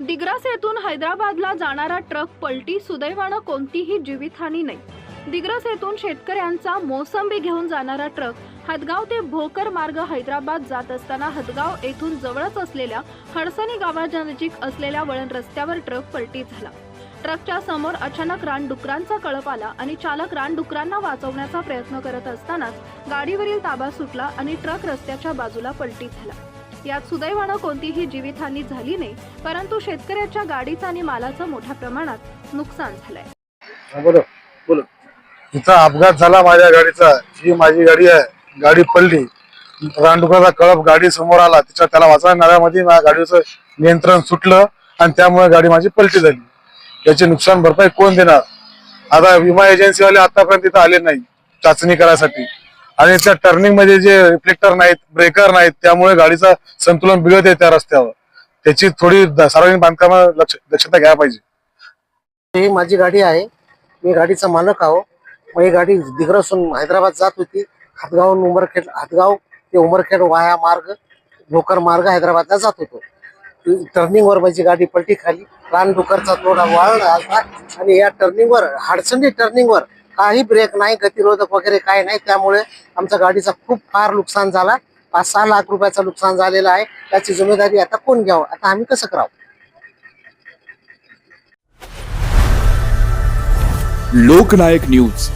दिग्रास येथून हैदराबादला जाणारा ट्रक पलटी सुदैवानं कोणतीही जीवितहानी नाही. दिग्रस येथून शेतकऱ्यांचा मोसंबी घेऊन जाणारा ट्रक हदगाव ते भोकर मार्ग हैदराबाद जात असताना हदगाव येथून जवळच असलेल्या हडसणी गावानजीक असलेल्या वळण रस्त्यावर ट्रक पलटी झाला. ट्रकच्या समोर अचानक रानडुकरांचा कळप आला आणि चालक रानडुकरांना वाचवण्याचा प्रयत्न करत असतानाच गाडीवरील ताबा सुटला आणि ट्रक रस्त्याच्या बाजूला पलटी झाला. यात सुदैवानं कोणतीही जीवितहानी झाली नाही परंतु शेतकऱ्याच्या गाडीचं आणि मालाचं मोठ्या प्रमाणात नुकसान झालंय. हा, बोलो. बोलो. इथं अपघात झाला माझ्या गाडीचा. ही माझी गाडी आहे गाडी पडली. रानडुकराचा कळप गाडी समोर आला. तिच्या त्याला वाचवण्यामध्ये माझ्या गाडीचं नियंत्रण सुटलं आणि त्यामुळे गाडी माझी पलटी झाली. याची नुकसान भरपाई कोण देणार? आता विमा एजन्सीवाले आतापर्यंत तिथं आले नाही चाचणी करायसाठी. आणि त्या टर्निंगमध्ये जे रिफ्लेक्टर नाहीत ब्रेकर नाहीत त्यामुळे गाडीचं संतुलन बिघडत आहे त्या रस्त्यावर. त्याची थोडी सार्वजनिक बांधकामा लक्ष दक्षता घ्यायला पाहिजे. ही माझी गाडी आहे. मी गाडीचा मालक आहो. मग ही गाडी दिग्रसून हैदराबाद जात होती. हातगावहून उमरखेड हातगाव ते उमरखेड वाया मार्ग भोकर मार्ग हैदराबादला जात होतो. टर्निंगवर माझी गाडी पलटी खाली. रानडुकरचा थोडा वाळला आणि या टर्निंगवर हाडसंडी टर्निंगवर काही ब्रेक नाही गतिरोधक वगैरे काही नाही. त्यामुळे आमच्या गाडीचा खूप फार नुकसान झाला. पाच सहा लाख रुपयाचं नुकसान झालेलं आहे. त्याची जिम्मेदारी आता कोण घ्यावं? आता आम्ही कसं करावं? लोकनायक न्यूज.